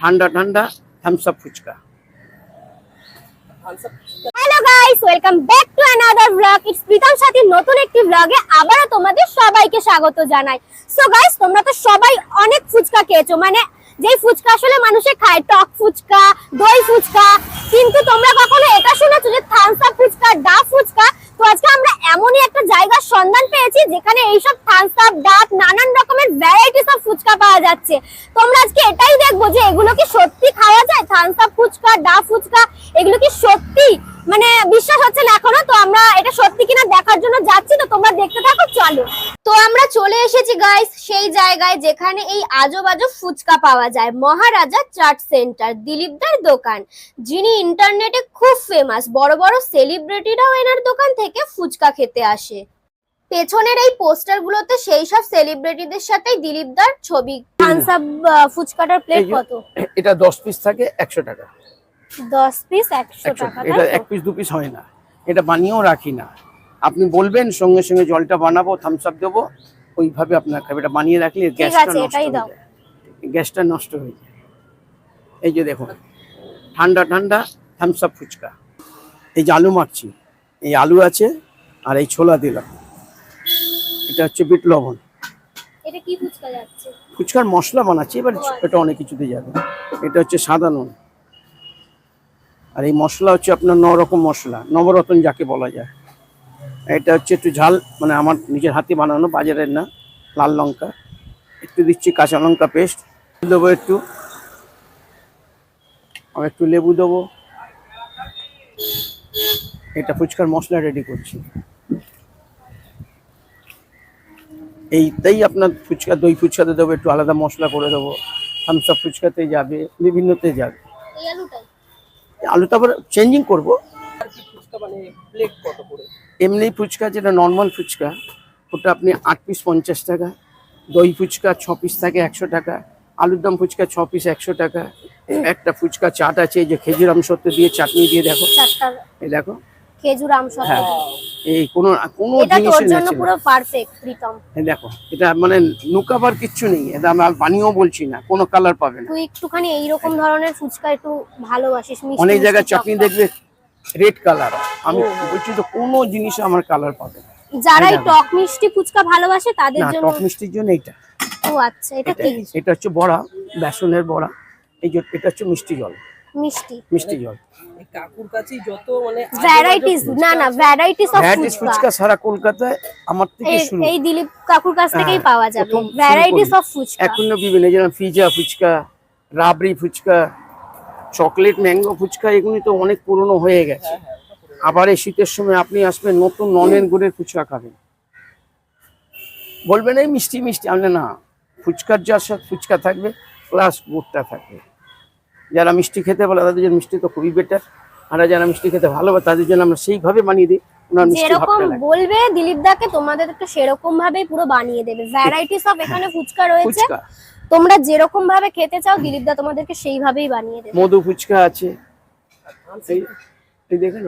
ঠান্ডা ঠান্ডা Thums Up phuchka. Hello guys welcome back to another blog it's Pritam Sathi নতুন একটি ব্লগে আবারও তোমাদের সবাইকে স্বাগত জানাই। সো গাইস তোমরা তো সবাই অনেক ফুচকা খেয়েছো। মানে যেই ফুচকা আসলে মানুষে খায়, টক ফুচকা, দই ফুচকা, কিন্তু তোমরা কখনো এটা শুনেছো যে থামস আপ ফুচকা, ডাব ফুচকা তো আজকে আমরা এমনই একটা জায়গার সন্ধান পেয়েছি যেখানে এইসব থামস আপ, ডাব, নানান রকমের ভ্যারাইটি সব ফুচকা পাওয়া যাচ্ছে। তোমরা আজকে এটাই দেখব যে এগুলো কি সত্যি খাওয়া যায়? থামস আপ ফুচকা, ডাব ফুচকা, এগুলো কি সত্যি? মানে বিশ্বাস হচ্ছে না এখনও, তো আমরা এটা সত্যি কিনা দেখার জন্য যাচ্ছি, তো তোমরা দেখতে চলো তো আমরা চলে এসেছি গাইস সেই জায়গায় যেখানে এই আজব আজব ফুচকা পাওয়া যায়। মহারাজা চাট সেন্টার দিলীপদার দোকান যিনি ইন্টারনেটে খুব ফেমাস বড় বড় সেলিব্রিটিরাও এনার দোকান থেকে ফুচকা খেতে আসে। পেছনের এই পোস্টারগুলোতে সেই সব সেলিব্রিটিদের সাথেই দিলীপদার ছবি। থামস আপ ফুচকাটার প্লেট কত? এটা দশ পিস থাকে একশো টাকা। দশ পিস একশো একশো টাকা এটা এক পিস দু পিস হয় না। এটা বানিয়েও রাখি না। আপনি বলবেন সঙ্গে সঙ্গে জলটা বানাবো থামস আপ দেবো ওইভাবে আপনার খাবে এটা বানিয়ে রাখলে গ্যাসটা নষ্ট হয়ে যায়। গ্যাসটা নষ্ট হয়ে যায়। এই যে দেখুন ঠান্ডা ঠান্ডা থামস আপ ফুচকা। এই যে আলু মাখছি এই আলু আছে আর এই ছোলা দিলাম। এটা হচ্ছে বিট লবণ। এটা কি ফুচকা যাচ্ছে? ফুচকার মশলা বানাচ্ছি এবার এটা অনেক কিছুতে যাবে। এটা হচ্ছে সাদা নুন। আর এই মশলা হচ্ছে আপনার ন রকম মশলা নবরত্ন যাকে বলা যায়। এটা হচ্ছে একটু ঝাল মানে আমার নিজের হাতে বানানো বাজারের না লাল লঙ্কা। একটু দিচ্ছি কাঁচা লঙ্কা পেস্ট দেবো একটু। আর একটু লেবু দেবো। এটা ফুচকার মশলা রেডি করছি। এইটাই আপনার ফুচকা দই ফুচকাতে দেবো একটু আলাদা মশলা করে দেবো। থামস আপ ফুচকাতে যাবে বিভিন্নতে যাবে। এই আলুটাই। আলু তারপর চেঞ্জিং করব। আর কি ফুচকা মানে প্লেট কত করে? এমনি ফুচকা যেটা নর্মাল ফুচকা ওটা আপনি আট পিস পঞ্চাশ টাকা দই ফুচকা ছ পিস থাকে একশো টাকা আলুর দম ফুচকা ছ পিস একশো টাকা একটা ফুচকা চাট আছে যে খেজুর আমসত্ব দিয়ে চাটনি দিয়ে দেখো। এই দেখো। খেজুর আমসত্ব হ্যাঁ এই কোনো কোনো এটা তোর জিনিসের জন্য পুরো পারফেক্ট প্রীতম। দেখো এটা মানে নুকাবার কিচ্ছু নেই এটা আমি আর বানিয়েও বলছি না কোনো কালার পাবে না। তুই একটুখানি এইরকম ধরনের ফুচকা একটু ভালোবাসিস অনেক জায়গায় চাটনি। দেখবে রেড কালার আমি বলছি তো কোনো জিনিস আমার কালার পাবে। যারা এই টক মিষ্টি ফুচকা ভালোবাসে তাদের জন্য টক মিষ্টির জন্য এইটা। ও আচ্ছা এটা এটা কি? এটা হচ্ছে বড়া বেসনের বড়া। এই যে এটা হচ্ছে মিষ্টি জল। মিষ্টি। মিষ্টি জল। কাকুর কাছেই যত মানে ভ্যারাইটিস না না ভ্যারাইটিস অফ ভ্যারাইটিস ফুচকা। সারা কলকাতায় আমার থেকে এই- শুরু। এই দিলীপ কাকুর কাছ থেকেই হ্যাঁ, পাওয়া যাবে। ভ্যারাইটিস। অফ ফুচকা। এখনও বিভিন্ন যেমন pizza phuchka rabri phuchka chocolate mango phuchka এগুলি তো অনেক পুরনো হয়ে গেছে। আবার এই শীতের সময় আপনি আসবেন নতুন ননের গুড়ের ফুচকা খাবেন। বলবেন এই মিষ্টি মিষ্টি। আমি না ফুচকার যার সাথে ফুচকা থাকবে প্লাস গুড়টা থাকবে। যারা মিষ্টি খেতে ভালো তাদের জন্য মিষ্টি তো খুবই বেটার আর যারা মিষ্টি খেতে ভালোবাসে তাদের জন্য আমরা সেইভাবে বানিয়ে দিই ওনার মিষ্টি যেরকম বলবে দিলীপ দাকে তোমাদের তো সেরকম ভাবেই পুরো বানিয়ে দেবে। ভ্যারাইটিস অফ এখানে ফুচকা রয়েছে। তোমরা যেরকম ভাবে খেতে চাও দিলীপ দা তোমাদেরকে সেইভাবেই বানিয়ে দেবে। মধু ফুচকা আছে। এই- এই দেখেন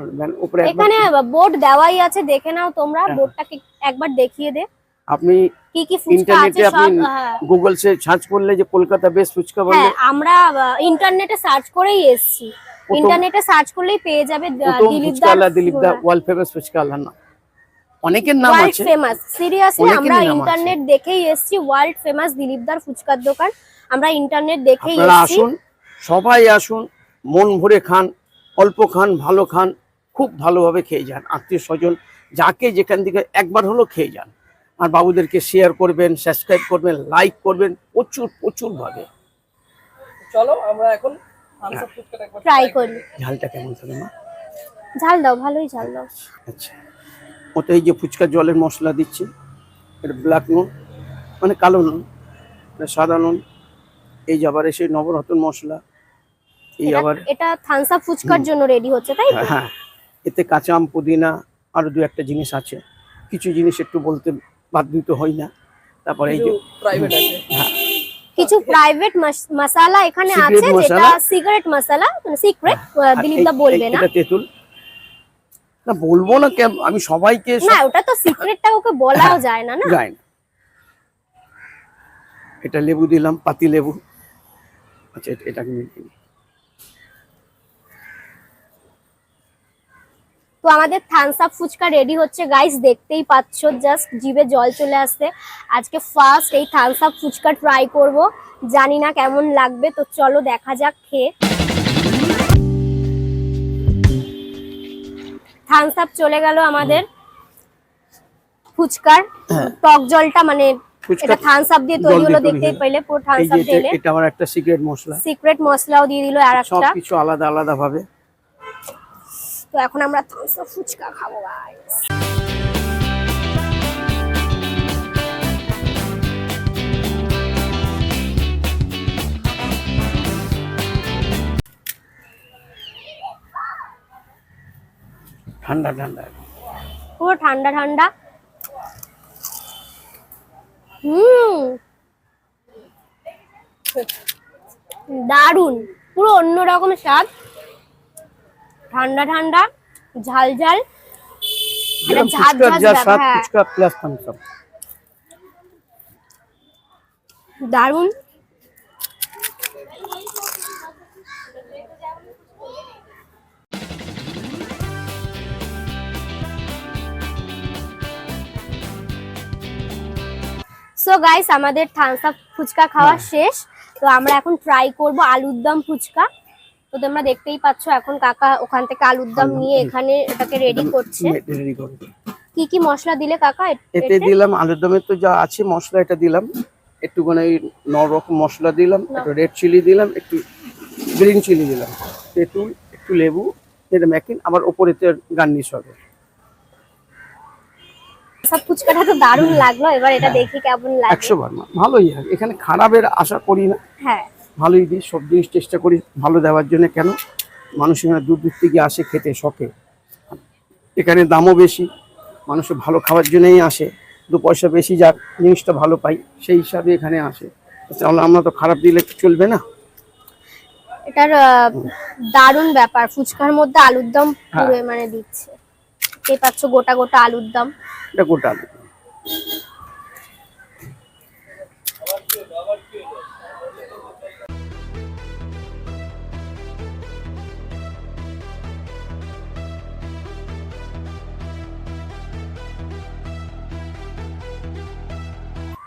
উপরে এখানে বোর্ড দেওয়াই আছে দেখে নাও তোমরা। হ্যাঁ। বোর্ডটাকে একবার দেখিয়ে দে। আপনি কি কি ফুচকা আছে সব হ্যাঁ। গুগল সে সার্চ করলে যে কলকাতা বেস্ট ফুচকা বললে হ্যাঁ আমরা ইন্টারনেটে সার্চ করেই এসেছি। ইন্টারনেটে সার্চ করলেই পেয়ে যাবে দিলীপ ফুচকা দিলীপ দা ওয়ার্ল্ড ফেমাস ফুচকা আলা না। অনেকের নাম আছে। ফেমাস সিরিয়াসলি আমরা ইন্টারনেট দেখেই এসেছি ওয়ার্ল্ড ফেমাস দিলীপদার ফুচকার দোকান। আমরা ইন্টারনেট দেখেই আপনারা এসেছি। আসুন সবাই আসুন মন ভরে খান অল্প খান ভালো খান খুব ভালোভাবে খেয়ে যান আত্মীয় স্বজন যাকে যেখান থেকে একবার হলো খেয়ে যান। আর বাবুদেরকে শেয়ার করবেন সাবস্ক্রাইব করবেন লাইক করবেন প্রচুর প্রচুর ভাবে। চলো আমরা এখন ট্রাই করি। ঝালটা কেমন থাকে মা? ঝাল দাও ভালোই ঝাল দাও। আচ্ছা। ওতে এই যে ফুচকা জলের মশলা দিচ্ছি এটা ব্ল্যাক নুন মানে কালো নুন এটা সাদা নুন এই যে আবার এসে নবরত্ন মশলা এই আবার এটা থামস আপ ফুচকার জন্য রেডি হচ্ছে তাই তো? হ্যাঁ এতে কাঁচা আম পুদিনা আরও দু একটা জিনিস আছে। কিছু জিনিস একটু বলতে বাধ্য হই না। তারপরে এই যে প্রাইভেট আছে। হ্যাঁ। কিছু প্রাইভেট মশলা এখানে আছে যেটা মশলা? সিগারেট মশলা মানে সিক্রেট আর দিলীপ দা বলবে না? এটা তেঁতুল। না বলব না কেন আমি সবাইকে না ওটা তো সিক্রেটটা ওকে বলাও। যায় না না? যায় না। এটা লেবু দিলাম পাতি লেবু। আচ্ছা এটা- এটাকে তো আমাদের থামস আপ ফুচকা রেডি হচ্ছে গাইস দেখতেই পাচ্ছ জাস্ট জিভে জল চলে আসছে। আজকে ফার্স্ট এই থামস আপ ফুচকা ট্রাই করব জানি না কেমন লাগবে তো চলো দেখা যাক খেয়ে। থামস আপ চলে গেল আমাদের। ফুচকার হ্যাঁ। টক জলটা মানে এটা থামস আপ দিয়ে তৈরি হলো দেখতেই। পেলে পুরো থামস আপ এটা- এটা আমার একটা সিক্রেট মশলা। সিক্রেট মশলাও দিয়ে দিল আর একটা। সবকিছু আলাদা আলাদা ভাবে। তো এখন আমরা থামস আপ ফুচকা খাব গাইস ঠান্ডা ঠান্ডা। পুরো ঠান্ডা ঠান্ডা। হুম। দারুণ পুরো অন্যরকম স্বাদ। ঠান্ডা ঠান্ডা ঝাল ঝাল। একটা সো গাইস আমাদের থামস আপ ফুচকা খাওয়া হ্যাঁ। শেষ। তো আমরা এখন ট্রাই করব আলুর দম ফুচকা। তো তোমরা দেখতেই পাচ্ছ এখন কাকা ওখান থেকে আলুর দম নিয়ে এখানে এটাকে রেডি করছে। কি কি মশলা দিলে কাকা এতে এতে? দিলাম আলুর দমে তো যা আছে মশলা এটা দিলাম। একটুখানি ন রকম মশলা দিলাম একটু রেড চিলি দিলাম একটু গ্রিন চিলি দিলাম। তেঁতুল একটু লেবু এটা মেকিন আবার ওপরেতে গার্নিশ হবে। সব ফুচকাটা তো দারুণ লাগল এবার এটা দেখি কেমন লাগে। একশো বার ভালোই হয়। এখানে খারাপের আশা করি না। হ্যাঁ। ভালোই দিই সব জিনিস চেষ্টা করি ভালো দেওয়ার জন্য। কেন? মানুষ এখানে দূর দূর থেকে আসে খেতে শখে। এখানে দামও বেশি মানুষ ভালো খাওয়ার জন্যই আসে। দু পয়সা বেশি যাক জিনিসটা ভালো পাই সেই হিসাবে এখানে আসে। তাহলে আমরা তো খারাপ দিলে চলবে না? এটার দারুণ ব্যাপার। ফুচকার মধ্যে আলুর দম পুরো হ্যাঁ। মানে দিচ্ছে। এই পাচ্ছ গোটা গোটা আলুর দাম। এটা গোটা আলু।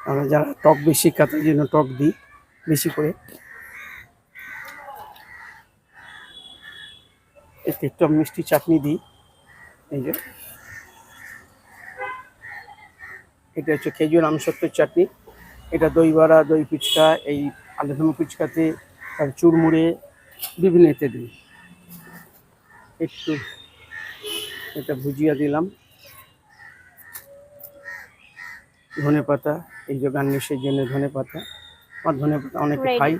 আমরা যারা টক বেশি খায় তার জন্য টক দিই, বেশি করে। একটু মিষ্টি চাটনি দিই। এই যে। এটা হচ্ছে খেজুর আমসত্ত্বর চাটনি। এটা দই বড়া দই ফুচকা এই আলুদম ফুচকাতে তার চুরমুড়ে বিভিন্ন এতে দিই। একটু এটা ভুজিয়া দিলাম। ধনে পাতা এই যে গার্নিশের জন্য ধনে পাতা। আর ধনে পাতা অনেকে খাই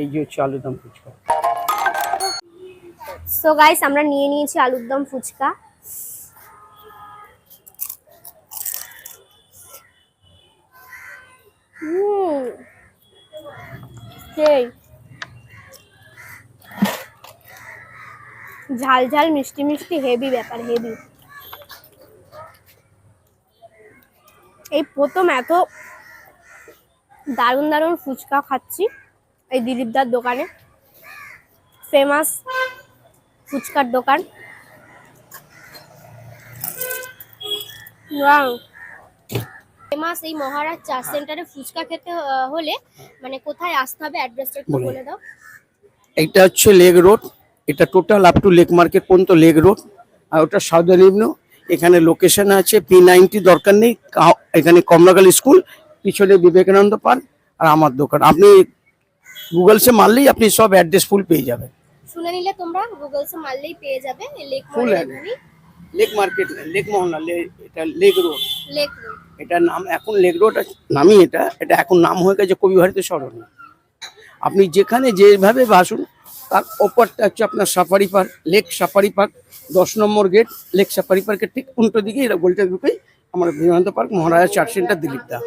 এই যে হচ্ছে আলুদম ফুচকা সো গাইস আমরা নিয়ে নিয়েছি আলুর দম ফুচকা। সেই ঝাল ঝাল, মিষ্টি মিষ্টি হেভি ব্যাপার হেভি এই প্রথম এত দারুণ দারুণ ফুচকা খাচ্ছি এই দিলীপদার দোকানে। ফেমাস ফুচকার দোকান। ফেমাস এই মহারাজ চা সেন্টারে ফুচকা খেতে হলে মানে কোথায় আসতে হবে অ্যাড্রেসটা একটু বলে দাও। এইটা হচ্ছে লেক রোড। এটা total up to Lake Market পর্যন্ত লেক রোড। আর ওটা সাউদার্ন ইভনিউ এখানে লোকেশন আছে পি নাইনটি দরকার নেই। এখানে কমলাকালী স্কুল পিছনে বিবেকানন্দ পার্ক আর আমার দোকান। আপনি গুগলসে মারলেই আপনি সব অ্যাড্রেস ফুল পেয়ে যাবেন। শুনে নিলে তোমরা গুগলসে মারলেই পেয়ে যাবে লেক. এখানেই। লেক মার্কেট লেক মহল্লা এটা লেক রোড লেক রোড এটা নাম এখন লেক রোড নামই এটা এটা এখন নাম হয়ে গেছে কবি ভারতী সরণি আপনি যেখানে যেভাবে বাসুন তার ওপরটা হচ্ছে আপনার safari park lake safari park দশ নম্বর গেট লেক সাফারি পার্কের ঠিক উল্টো দিকে এরা গোলটা ঢুকেই আমার বিমান্ত park Maharaja church centre Dilip da